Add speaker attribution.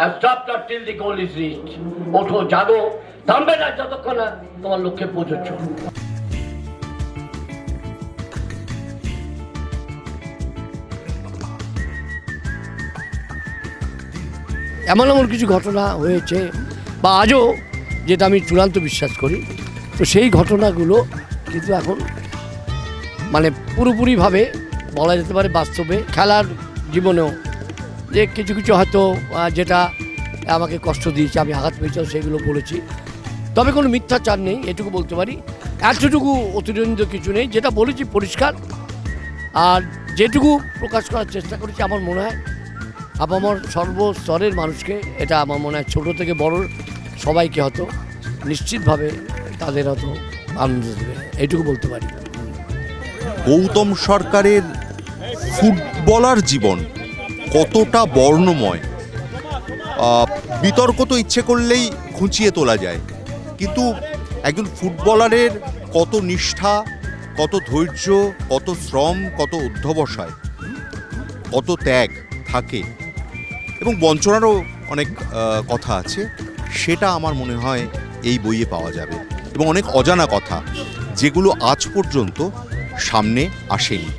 Speaker 1: and stop not till the goal is reached. ওঠো জাগো থামবে না যতক্ষণ না তোমার লক্ষ্যে পৌঁছচ্ছ। এমন এমন কিছু ঘটনা হয়েছে, বা আজও যেটা আমি চূড়ান্ত বিশ্বাস করি, তো সেই ঘটনাগুলো কিন্তু এখন মানে পুরোপুরিভাবে বলা যেতে পারে বাস্তবে খেলার জীবনেও যে কিছু কিছু হয়তো যেটা আমাকে কষ্ট দিয়েছে, আমি আঘাত পেয়েছি সেগুলো বলেছি। তবে কোনো মিথ্যা মিথ্যাচার নেই, এটুকু বলতে পারি। এতটুকু অতিরঞ্জিত কিছু নেই, যেটা বলেছি পরিষ্কার। আর যেটুকু প্রকাশ করার চেষ্টা করেছি, আমার মনে হয়, আপামর সর্বস্তরের মানুষকে, এটা আমার মনে হয় ছোটো থেকে বড় সবাইকে হয়তো নিশ্চিতভাবে তাদের হয়তো আনন্দ দেবে এইটুকু বলতে পারি।
Speaker 2: গৌতম সরকারের ফুটবলার জীবন। কতটা বর্ণময়। বিতর্ক তো ইচ্ছে করলেই খুঁচিয়ে তোলা যায়। কিন্তু একজন ফুটবলারের কত নিষ্ঠা, কত ধৈর্য, কত শ্রম, কত অধ্যবসায়, কত ত্যাগ থাকে। এবং বঞ্চনারও অনেক কথা আছে। সেটা আমার মনে হয় এই বইয়ে পাওয়া যাবে। এবং অনেক অজানা কথা, যেগুলো আজ পর্যন্ত সামনে আসেনি।